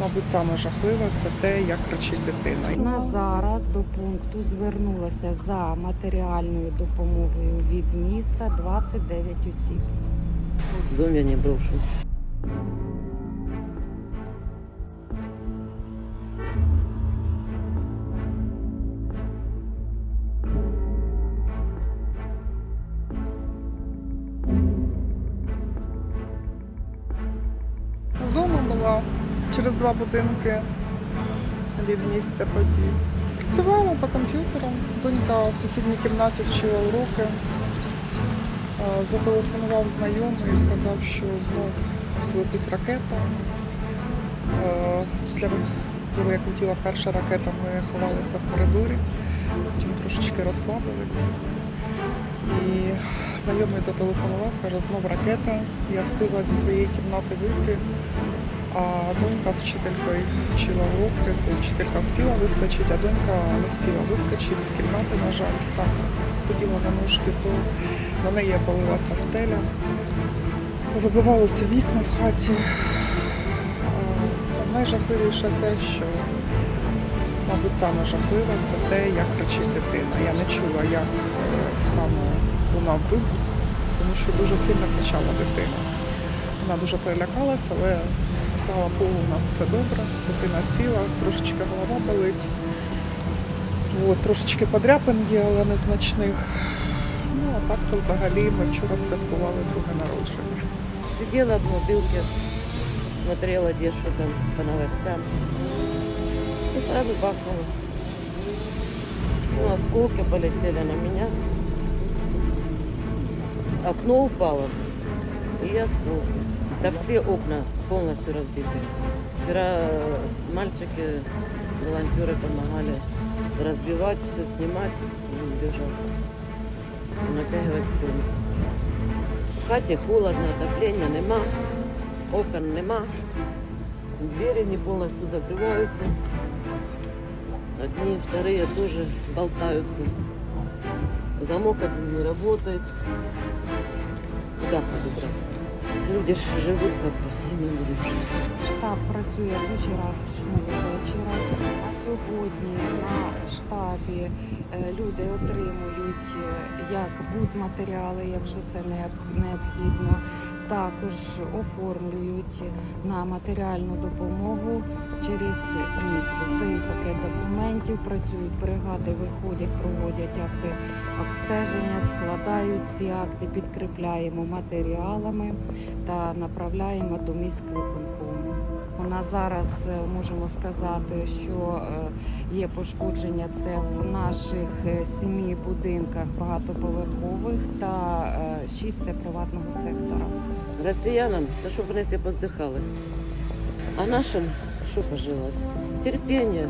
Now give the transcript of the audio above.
мабуть, саме жахливе це те, як кричить дитина. На зараз до пункту звернулося за матеріальною допомогою від міста 29 осіб. В доме не брошен. Вдома була через два будинки від місця подій. Працювала за комп'ютером. Донька в сусідній кімнаті вчила уроки. Зателефонував знайомий і сказав, що знов летить ракета. Після того, як летіла перша ракета, ми ховалися в коридорі, потім трошечки розслабились. І знайомий зателефонував, каже, знов ракета. Я встигла зі своєї кімнати вийти, а донька з вчителькою вчила уроки, вчителька встигла вискочити, а донька не встигла вискочити з кімнати, на жаль, так, сиділа на ножки, то на неї полилася стеля. Вибивалися вікна в хаті. Найжахливіше те, що, мабуть, саме жахливе це те, як кричить дитина. Я не чула, як е, саме лунав вибух, тому що дуже сильно кричала дитина. Вона дуже перелякалася, але слава Богу, у нас все добре. Дитина ціла, трошечки голова болить. От, трошечки подряпин є, але незначних. Ну, а так то взагалі ми вчора святкували друге народження. Сидела в мобилке, смотрела, где что там по новостям И сразу бахнуло. Ну, осколки полетели на меня. Окно упало. И осколки. Да все окна полностью разбиты. Вчера э, мальчики, волонтеры помогали разбивать, все снимать. Он бежал. Натягивать пленку. В хаті холодно, отоплення нема, окон нема, двери не полностью закрываются. Одни, вторые тоже болтаются. Замок один не работает. Куда ходу бросать? Люди ж живут как-то, и мы будем жить. Штаб працює з вчорашнього вечора, а сьогодні на штабі е, люди отримують е, як будматеріали, якщо це необхідно. Також оформлюють на матеріальну допомогу через місто. Здають пакет документів, працюють бригади, виходять, проводять акти обстеження, складають ці акти, підкріпляємо матеріалами та направляємо до міськвиконкому. На зараз е, можемо сказати, що е, є пошкодження це в наших е, семи будинках багатоповерхових та е, шість це приватного сектора. Росіянам, та щоб вони всі поздихали. А нашим що пожила? Терпіння,